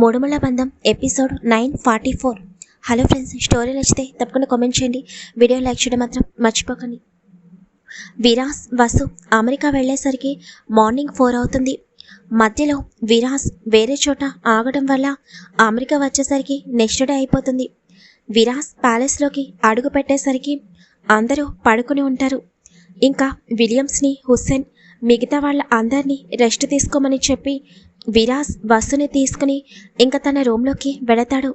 మూడుమల బంధం episode nine forty four. Hello friends story నచ్చితే తప్పకుండా కామెంట్ చేయండి. వీడియో లైక్ చేయడం మాత్రం మర్చిపోకండి. విరాస్ వసు అమెరికా వెళ్ళేసరికి మార్నింగ్ ఫోర్ అవుతుంది. మధ్యలో విరాస్ వేరే చోట ఆగడం వల్ల అమెరికా వచ్చేసరికి నెక్స్ట్ డే అయిపోతుంది. విరాస్ ప్యాలెస్లోకి అడుగు పెట్టేసరికి అందరూ పడుకుని ఉంటారు. ఇంకా విలియమ్స్ని హుస్సేన్ మిగతా వాళ్ళ అందరినీ రెస్ట్ తీసుకోమని చెప్పి విరాస్ వసుని తీసుకుని ఇంకా తన రూమ్లోకి వెళతాడు.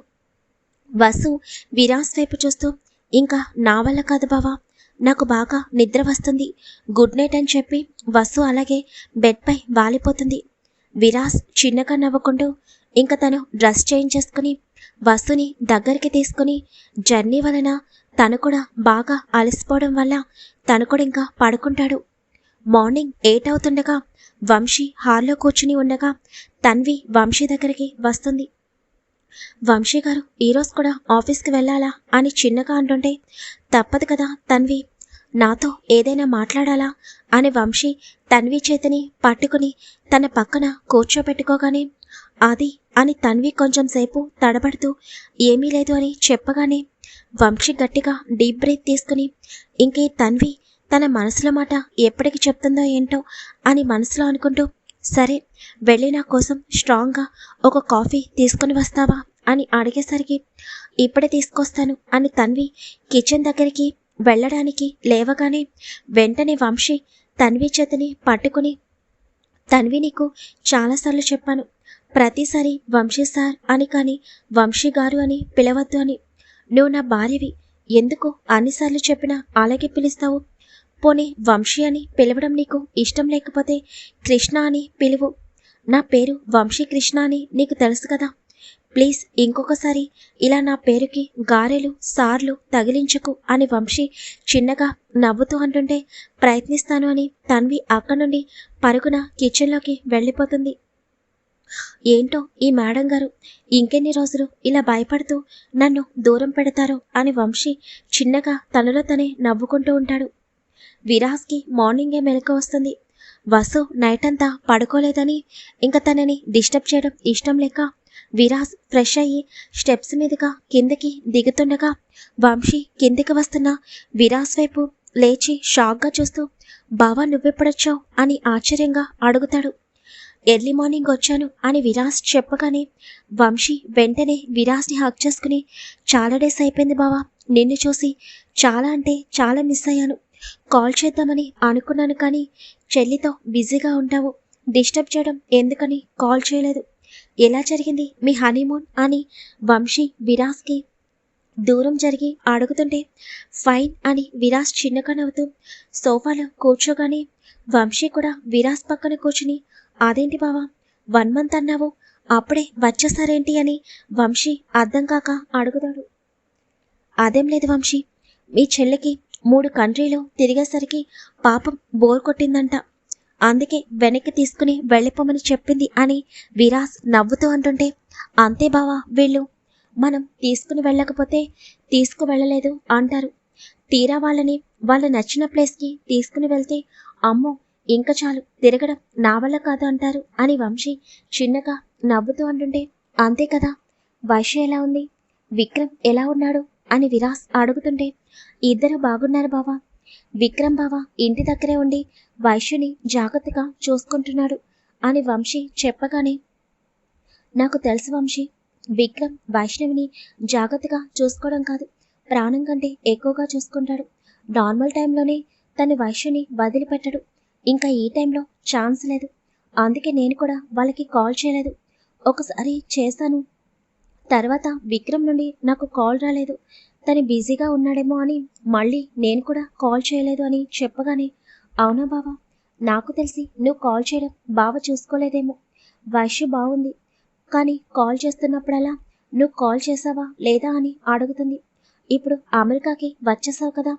వసు విరాస్ వైపు చూస్తూ ఇంకా నా వల్ల కాదు బావా నాకు బాగా నిద్ర వస్తుంది. గుడ్ నైట్ అని చెప్పి వసు అలాగే బెడ్పై వాలిపోతుంది. విరాస్ చిన్నగా నవ్వుకుంటూ ఇంకా తను డ్రెస్ చేంజ్ చేసుకుని వసుని దగ్గరికి తీసుకుని జర్నీ వలన తను కూడా బాగా అలసిపోవడం వల్ల తను కూడా ఇంకా పడుకుంటాడు. మార్నింగ్ ఎయిట్ అవుతుండగా వంశీ హాల్లో కూర్చుని ఉండగా తన్వి వంశీ దగ్గరికి వస్తుంది. వంశీ గారు ఈరోజు కూడా ఆఫీస్కి వెళ్ళాలా? అని చిన్నగా అంటుంటే తప్పదు కదా తన్వి నాతో ఏదైనా మాట్లాడాలా? అని వంశీ తన్వి చేతిని పట్టుకుని తన పక్కన కూర్చోబెట్టుకోగానే అది అని తన్వి కొంచెం సేపు తడబడుతూ ఏమీ లేదు అని చెప్పగానే వంశీ గట్టిగా డీప్ బ్రీత్ తీసుకుని ఇంకే తన్వి తన మనసులో మాట ఎప్పటికి చెప్తుందో ఏంటో అని మనసులో అనుకుంటూ సరే వెళ్ళి నా కోసం స్ట్రాంగ్గా ఒక కాఫీ తీసుకుని వస్తావా అని అడిగేసరికి ఇప్పుడే తీసుకొస్తాను అని తన్వి కిచెన్ దగ్గరికి వెళ్ళడానికి లేవగానే వెంటనే వంశీ తన్వి చేతిని పట్టుకుని తన్వి నీకు చాలాసార్లు చెప్పాను ప్రతిసారి వంశీ సార్ అని కానీ వంశీ గారు అని పిలవద్దు అని. నువ్వు నా భార్యవి ఎందుకు అన్నిసార్లు చెప్పినా అలాగే పిలుస్తావు? పోనీ వంశీ అని పిలవడం నీకు ఇష్టం లేకపోతే కృష్ణ అని పిలువు. నా పేరు వంశీ కృష్ణ అని నీకు తెలుసు కదా. ప్లీజ్ ఇంకొకసారి ఇలా నా పేరుకి గారెలు సార్లు తగిలించకు అని వంశీ చిన్నగా నవ్వుతూ అంటుంటే ప్రయత్నిస్తాను అని తన్వి అక్కడి నుండి పరుగున కిచెన్లోకి వెళ్ళిపోతుంది. ఏంటో ఈ మేడం గారు ఇంకెన్ని రోజులు ఇలా భయపడుతూ నన్ను దూరం పెడతారో అని వంశీ చిన్నగా తనలో తనే నవ్వుకుంటూ ఉంటాడు. విరాస్కి మార్నింగే మెలకు వస్తుంది. వసు నైట్ అంతా పడుకోలేదని ఇంకా తనని డిస్టర్బ్ చేయడం ఇష్టం లేక విరాస్ ఫ్రెష్ అయ్యి స్టెప్స్ మీదుగా కిందకి దిగుతుండగా వంశీ కిందికి వస్తున్న విరాస్ వైపు లేచి షాక్గా చూస్తూ బావా నువ్వెప్పుడొచ్చావు? అని ఆశ్చర్యంగా అడుగుతాడు. ఎర్లీ మార్నింగ్ వచ్చాను అని విరాస్ చెప్పగానే వంశీ వెంటనే విరాస్ని హక్ చేసుకుని చాలా డేస్ అయిపోయింది బావా నిన్ను చూసి చాలా అంటే చాలా మిస్ అయ్యాను. కాల్ చేద్దామని అనుకున్నాను కానీ చెల్లితో బిజీగా ఉంటావు. డిస్టర్బ్ చేయడం ఎందుకని కాల్ చేయలేదు. ఎలా జరిగింది మీ హనీమూన్ అని వంశీ విరాస్కి దూరం జరిగి అడుగుతుంటే ఫైన్ అని విరాస్ చిన్నగా నవ్వుతూ సోఫాలో కూర్చోగానే వంశీ కూడా విరాస్ పక్కన కూర్చుని అదేంటి బావా వన్ మంత్ అన్నావు అప్పుడే వచ్చేసారేంటి? అని వంశీ అర్థం కాక అడుగుతాడు. అదేం లేదు వంశీ మీ చెల్లికి మూడు కంట్రీలు తిరిగేసరికి పాపం బోర్ కొట్టిందంట. అందుకే వెనక్కి తీసుకుని వెళ్ళిపోమని చెప్పింది అని విరాస్ నవ్వుతూ అంటుంటే అంతే బావా వీళ్ళు. మనం తీసుకుని వెళ్ళకపోతే తీసుకు వెళ్ళలేదు అంటారు. తీరా వాళ్ళని వాళ్ళ నచ్చిన ప్లేస్కి తీసుకుని వెళ్తే అమ్మో ఇంకా చాలు తిరగడం నా వల్ల కాదు అంటారు అని వంశీ చిన్నగా నవ్వుతూ అంటుంటే అంతే కదా వైశ్య ఎలా ఉంది? విక్రమ్ ఎలా ఉన్నాడు? అని విరాస్ అడుగుతుంటే ఇద్దరు బాగున్నారు బావా. విక్రమ్ బావ ఇంటి దగ్గరే ఉండి వైశ్యుని జాగ్రత్తగా చూసుకుంటున్నాడు అని వంశీ చెప్పగానే నాకు తెలుసు వంశీ విక్రమ్ వైష్ణవిని జాగ్రత్తగా చూసుకోవడం కాదు. ప్రాణం కంటే ఎక్కువగా చూసుకుంటాడు. నార్మల్ టైంలోనే తన వైశ్యుని వదిలిపెట్టడు. ఇంకా ఈ టైంలో ఛాన్స్ లేదు. అందుకే నేను కూడా వాళ్ళకి కాల్ చేయలేదు. ఒకసారి చేశాను. తర్వాత విక్రమ్ నుండి నాకు కాల్ రాలేదు. తను బిజీగా ఉన్నాడేమో అని మళ్ళీ నేను కూడా కాల్ చేయలేదు అని చెప్పగానే అవునా బావా? నాకు తెలిసి నువ్వు కాల్ చేయడం బావ చూసుకోలేదేమో. వైశ్య బాగుంది కానీ కాల్ చేస్తున్నప్పుడల్లా నువ్వు కాల్ చేసావా లేదా అని అడుగుతుంది. ఇప్పుడు అమెరికాకి వచ్చేసావు కదా.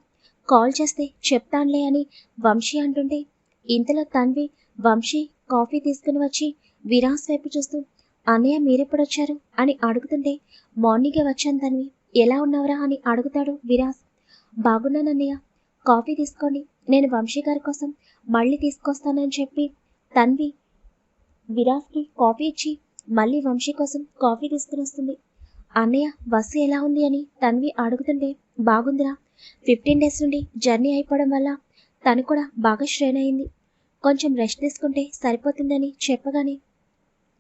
కాల్ చేస్తే చెప్తానులే అని వంశీ అంటుంటే ఇంతలో తన్వి వంశీ కాఫీ తీసుకుని వచ్చి విరాస్ వైపు చూస్తూ అన్నయ్య మీరెప్పుడొచ్చారు? అని అడుగుతుంటే మార్నింగే వచ్చాను తన్వి. ఎలా ఉన్నావురా అని అడుగుతాడు విరాస్. బాగున్నానన్నయ్య కాఫీ తీసుకోండి నేను వంశీ గారి కోసం మళ్ళీ తీసుకొస్తానని చెప్పి తన్వి విరాస్కి కాఫీ ఇచ్చి మళ్ళీ వంశీ కోసం కాఫీ తీసుకుని వస్తుంది. అన్నయ్య బస్సు ఎలా ఉంది అని తన్వి అడుగుతుంటే బాగుందిరా. ఫిఫ్టీన్ డేస్ నుండి జర్నీ అయిపోవడం వల్ల తను కూడా బాగా స్ట్రెయిన్ అయింది. కొంచెం రెస్ట్ తీసుకుంటే సరిపోతుందని చెప్పగానే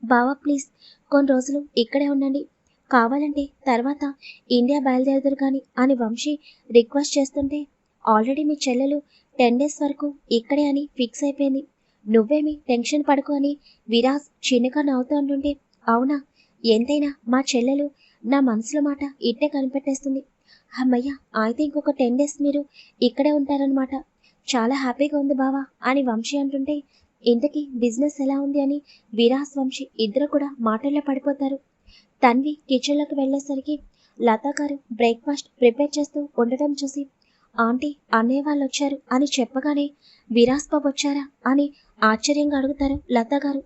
బావా ప్లీజ్ కొన్ని రోజులు ఇక్కడే ఉండండి. కావాలంటే తర్వాత ఇండియా బయలుదేరదురు కానీ అని వంశీ రిక్వెస్ట్ చేస్తుంటే ఆల్రెడీ మీ చెల్లెలు టెన్ డేస్ వరకు ఇక్కడే అని ఫిక్స్ అయిపోయింది. నువ్వేమి టెన్షన్ పడుకో అని విరాజ్ చిన్నగా నవ్వుతూ అంటుంటే అవునా? ఎంతైనా మా చెల్లెలు నా మనసులో మాట ఇట్టే కనిపెట్టేస్తుంది. అమ్మయ్య అయితే ఇంకొక టెన్ డేస్ మీరు ఇక్కడే ఉంటారనమాట చాలా హ్యాపీగా ఉంది బావా అని వంశీ అంటుంటే ఇంతకీ బిజినెస్ ఎలా ఉంది అని విరాస్ వంశీ ఇద్దరు కూడా మాటల్లో పడిపోతారు. తన్వి కిచెన్లోకి వెళ్ళేసరికి లతా గారు బ్రేక్ఫాస్ట్ ప్రిపేర్ చేస్తూ ఉండటం చూసి ఆంటీ అన్నయ్య వాళ్ళు వచ్చారు అని చెప్పగానే విరాస్ బాబు వచ్చారా అని ఆశ్చర్యంగా అడుగుతారు లతా గారు.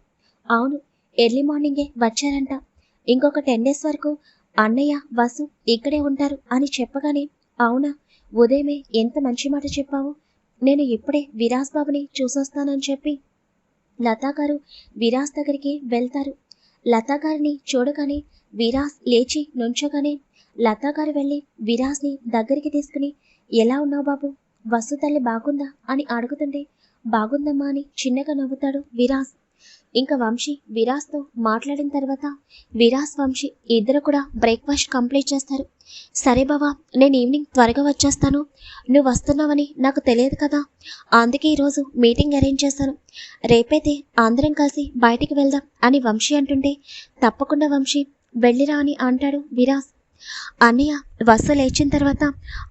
అవును ఎర్లీ మార్నింగే వచ్చారంట. ఇంకొక టెన్ డేస్ వరకు అన్నయ్య వసు ఇక్కడే ఉంటారు అని చెప్పగానే అవునా ఉదయమే ఎంత మంచి మాట చెప్పావు? నేను ఇప్పుడే విరాస్ బాబుని చూసొస్తానని చెప్పి. లతా గారు విరాస్ దగ్గరికి వెళ్తారు. లతాగారిని చూడగానే విరాస్ లేచి నుంచోగానే లతాగారు వెళ్ళి విరాస్ని దగ్గరికి తీసుకుని ఎలా ఉన్నావు బాబు? వసు తల్లి బాగుందా? అని అడుగుతుంటే బాగుందమ్మా అని చిన్నగా నవ్వుతాడు విరాస్. ఇంకా వంశీ విరాస్తో మాట్లాడిన తర్వాత విరాజ్ వంశీ ఇద్దరు కూడా బ్రేక్ఫాస్ట్ కంప్లీట్ చేస్తారు. సరే బావా నేను ఈవినింగ్ త్వరగా వచ్చేస్తాను. నువ్వు వస్తున్నావని నాకు తెలియదు కదా. అందుకే ఈరోజు మీటింగ్ అరేంజ్ చేశాను. రేపైతే అందరం కలిసి బయటికి వెళ్దాం అని వంశీ అంటుంటే తప్పకుండా వంశీ వెళ్ళిరా అని అంటాడు విరాజ్ అన్నయ్య వసు లేచిన తర్వాత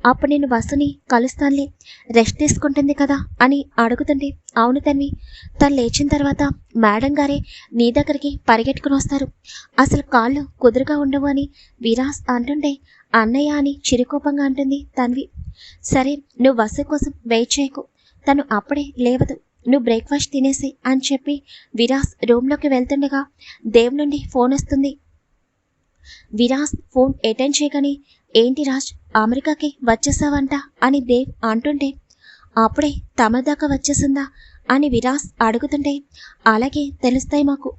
అప్పుడు నేను వసుని కలుస్తానులే రెస్ట్ తీసుకుంటుంది కదా అని అడుగుతుండే అవును తన్వి తను లేచిన తర్వాత మేడం గారే నీ దగ్గరికి పరిగెట్టుకుని వస్తారు. అసలు కాళ్ళు కుదురుగా ఉండవు అని విరాస్ అంటుంటే అన్నయ్య అని చిరుకోపంగా అంటుంది తన్వి. సరే నువ్వు వసు కోసం వెయిట్ చేయకు తను అప్పుడే లేవదు నువ్వు బ్రేక్ఫాస్ట్ తినేసి అని చెప్పి విరాస్ రూమ్లోకి వెళ్తుండగా దేవ్ నుండి ఫోన్ వస్తుంది. విరాస్ ఫోన్ అటెండ్ చేయగానే ఏంటి రాజ్ అమెరికాకి వచ్చేసావంట? అని దేవ్ అంటుంటే అప్పుడే తమ దాకా వచ్చేసిందా? అని విరాస్ అడుగుతుంటే అలాగే తెలుస్తాయి మాకు.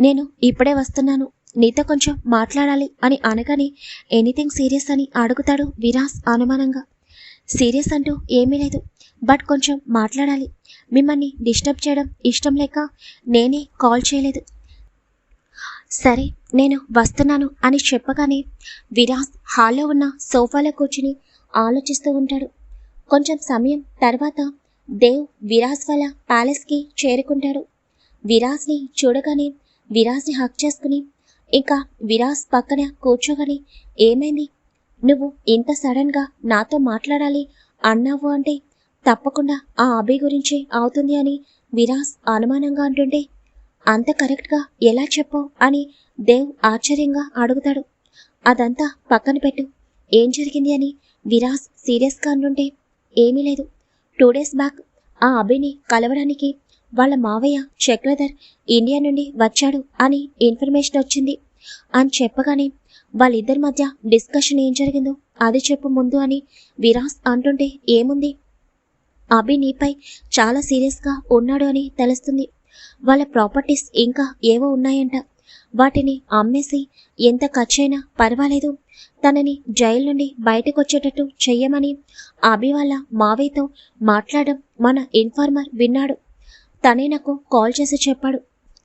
నేను ఇప్పుడే వస్తున్నాను. నీతో కొంచెం మాట్లాడాలి అని అనగానే ఎనీథింగ్ సీరియస్ అని అడుగుతాడు విరాస్ అనుమానంగా. సీరియస్ అంటూ ఏమీ లేదు. బట్ కొంచెం మాట్లాడాలి. మిమ్మల్ని డిస్టర్బ్ చేయడం ఇష్టం లేక నేనే కాల్ చేయలేదు. సరే నేను వస్తున్నాను అని చెప్పగానే విరాస్ హాల్లో ఉన్న సోఫాలో కూర్చుని ఆలోచిస్తూ ఉంటాడు. కొంచెం సమయం తర్వాత దేవ్ విరాస్ వాళ్ళ ప్యాలెస్కి చేరుకుంటాడు. విరాస్ని చూడగానే విరాస్ని హక్ చేసుకుని ఇంకా విరాస్ పక్కన కూర్చోగానే ఏమైంది? నువ్వు ఇంత సడన్గా నాతో మాట్లాడాలి అన్నావు అంటే తప్పకుండా ఆ అభి గురించి అవుతుంది అని విరాస్ అనుమానంగా అంటుంటే అంత కరెక్ట్గా ఎలా చెప్పావు? అని దేవ్ ఆశ్చర్యంగా అడుగుతాడు. అదంతా పక్కన పెట్టు. ఏం జరిగింది అని విరాస్ సీరియస్గా అంటుంటే ఏమీ లేదు. టూ డేస్ బ్యాక్ ఆ అభిని కలవడానికి వాళ్ళ మావయ్య చక్రధర్ ఇండియా నుండి వచ్చాడు అని ఇన్ఫర్మేషన్ వచ్చింది. అని చెప్పగానే వాళ్ళిద్దరి మధ్య డిస్కషన్ ఏం జరిగిందో అది చెప్పు ముందు అని విరాస్ అంటుంటే ఏముంది? అభి నీపై చాలా సీరియస్గా ఉన్నాడు అని తెలుస్తుంది. వాళ్ళ ప్రాపర్టీస్ ఇంకా ఏవో ఉన్నాయంట. వాటిని అమ్మేసి ఎంత ఖర్చైనా పర్వాలేదు. తనని జైలు నుండి బయటకు వచ్చేటట్టు చెయ్యమని అభి వాళ్ళ మావయ్యతో మాట్లాడడం మన ఇన్ఫార్మర్ విన్నాడు. తనే నాకు కాల్ చేసి చెప్పాడు.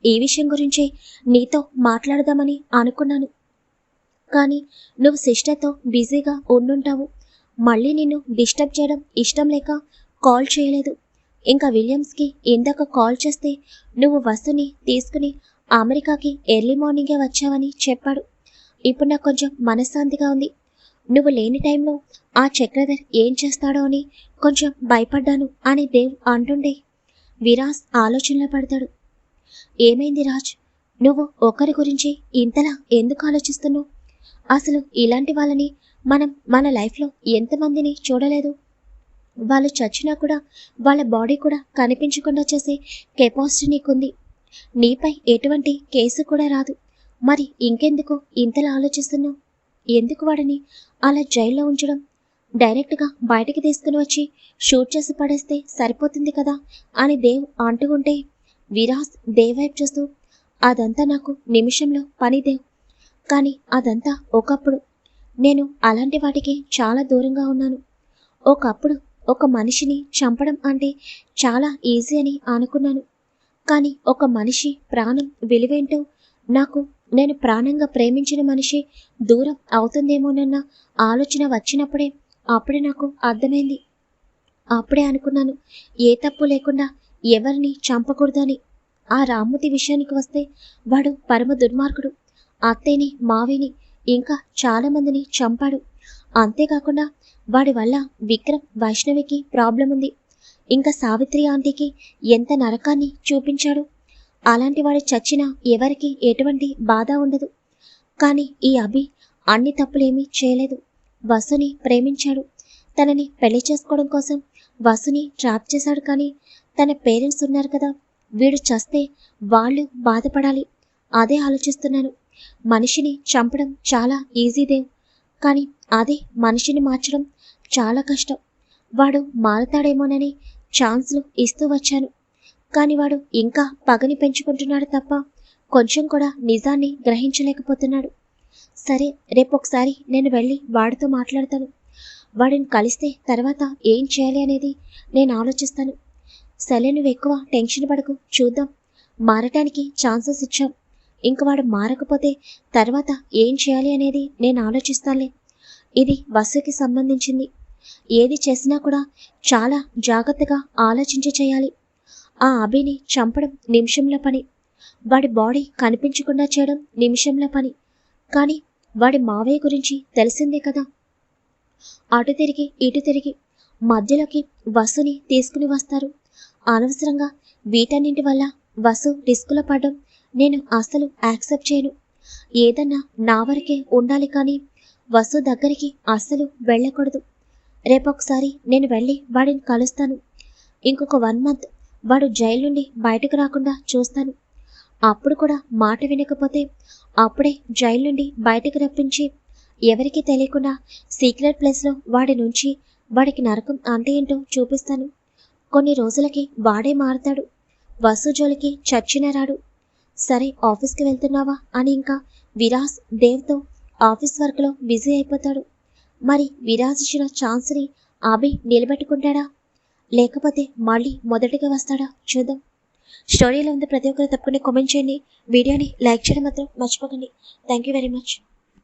ఈ విషయం గురించి నీతో మాట్లాడదామని అనుకున్నాను. కానీ నువ్వు సిస్టర్తో బిజీగా ఉండుంటావు. మళ్ళీ నిన్ను డిస్టర్బ్ చేయడం ఇష్టం లేక కాల్ చేయలేదు. ఇంకా విలియమ్స్కి ఇందాక కాల్ చేస్తే నువ్వు వస్తుని తీసుకుని అమెరికాకి ఎర్లీ మార్నింగే వచ్చావని చెప్పాడు. ఇప్పుడు నాకు కొంచెం మనశ్శాంతిగా ఉంది. నువ్వు లేని టైంలో ఆ చక్రధర్ ఏం చేస్తాడో అని కొంచెం భయపడ్డాను అని దేవ్ అంటుండే. విరాస్ ఆలోచనలో పడతాడు. ఏమైంది రాజ్? నువ్వు ఒకరి గురించి ఇంతలా ఎందుకు ఆలోచిస్తున్నావు? అసలు ఇలాంటి వాళ్ళని మనం మన లైఫ్లో ఎంతమందిని చూడలేదు? వాళ్ళు చచ్చినా కూడా వాళ్ళ బాడీ కూడా కనిపించకుండా చేసే కెపాసిటీ నీకుంది. నీపై ఎటువంటి కేసు కూడా రాదు. మరి ఇంకెందుకు ఇంతలా ఆలోచిస్తున్నావు? ఎందుకు వాడిని అలా జైల్లో ఉంచడం? డైరెక్ట్గా బయటికి తీసుకుని వచ్చి షూట్ చేసి పడేస్తే సరిపోతుంది కదా అని దేవ్ అంటుకుంటే విరాస్ దేవ్ వైపు చూస్తూ అదంతా నాకు నిమిషంలో పనిదేవ్ కానీ అదంతా ఒకప్పుడు. నేను అలాంటి వాటికి చాలా దూరంగా ఉన్నాను. ఒకప్పుడు ఒక మనిషిని చంపడం అంటే చాలా ఈజీ అని అనుకున్నాను. కానీ ఒక మనిషి ప్రాణం విలువేంటో నాకు నేను ప్రాణంగా ప్రేమించిన మనిషి దూరం అవుతుందేమోనన్న ఆలోచన వచ్చినప్పుడే అప్పుడే నాకు అర్థమైంది. అప్పుడే అనుకున్నాను ఏ తప్పు లేకుండా ఎవరిని చంపకూడదని. ఆ రామ్మూర్తి విషయానికి వస్తే వాడు పరమ దుర్మార్గుడు. అత్తేని మావిని ఇంకా చాలామందిని చంపాడు. అంతేకాకుండా వాడి వల్ల విక్రమ్ వైష్ణవికి ప్రాబ్లం ఉంది. ఇంకా సావిత్రి ఆంటీకి ఎంత నరకాన్ని చూపించాడు? అలాంటి వాడు చచ్చినా ఎవరికి ఎటువంటి బాధ ఉండదు. కానీ ఈ అభి అన్ని తప్పులేమీ చేయలేదు. వసుని ప్రేమించాడు. తనని పెళ్ళి చేసుకోవడం కోసం వసుని ట్రాప్ చేశాడు కానీ తన పేరెంట్స్ ఉన్నారు కదా వీడు చస్తే వాళ్ళు బాధపడాలి. అదే ఆలోచిస్తున్నాను. మనిషిని చంపడం చాలా ఈజీదే. కానీ అదే మనిషిని మార్చడం చాలా కష్టం. వాడు మారతాడేమోనని ఛాన్స్లు ఇస్తూ వచ్చాను. కానీ వాడు ఇంకా పగని పెంచుకుంటున్నాడు తప్ప కొంచెం కూడా నిజాన్ని గ్రహించలేకపోతున్నాడు. సరే రేపు ఒకసారి నేను వెళ్ళి వాడితో మాట్లాడతాను. వాడిని కలిస్తే తర్వాత ఏం చేయాలి అనేది నేను ఆలోచిస్తాను. సరే నువ్వు ఎక్కువ టెన్షన్ పడకు చూద్దాం. మారటానికి ఛాన్సెస్ ఇచ్చాం. ఇంక వాడు మారకపోతే తర్వాత ఏం చేయాలి అనేది నేను ఆలోచిస్తానులే. ఇది వసుకి సంబంధించింది. ఏది చేసినా కూడా చాలా జాగ్రత్తగా ఆలోచించి చేయాలి. ఆ అభిని చంపడం నిమిషంలో పని. వాడి బాడీ కనిపించకుండా చేయడం నిమిషంలో పని. కానీ వాడి మావయ్య గురించి తెలిసిందే కదా. అటు తిరిగి ఇటు తిరిగి మధ్యలోకి వసుని తీసుకుని వస్తారు. అనవసరంగా వీటన్నింటి వల్ల వసు రిస్కులో పడడం నేను అసలు యాక్సెప్ట్ చేయను. ఏదన్నా నా వరకే ఉండాలి కానీ వసు దగ్గరికి అస్సలు వెళ్ళకూడదు. రేపొకసారి నేను వెళ్ళి వాడిని కలుస్తాను. ఇంకొక వన్ మంత్ వాడు జైలు నుండి బయటకు రాకుండా చూస్తాను. అప్పుడు కూడా మాట వినకపోతే అప్పుడే జైలు నుండి బయటకు రప్పించి ఎవరికీ తెలియకుండా సీక్రెట్ ప్లేస్లో వాడి నుంచి వాడికి నరకం అంటే ఏంటో చూపిస్తాను. కొన్ని రోజులకి వాడే మారతాడు. వసు జోలికి చచ్చిన రాడు. సరే ఆఫీస్కి వెళ్తున్నావా అని ఇంకా విరాస్ దేవ్తో ఆఫీస్ వర్క్లో బిజీ అయిపోతాడు. మరి విరాజించిన ఛాన్స్ ఛాన్స్ని అభి నిలబెట్టుకుంటాడా? లేకపోతే మళ్ళీ మొదటిగా వస్తాడా? చూద్దాం. స్టోరీలో ఉంది ప్రతి ఒక్కరు తప్పకుండా కామెంట్ చేయండి. వీడియోని లైక్ చేయడం మాత్రం మర్చిపోకండి. Thank you very much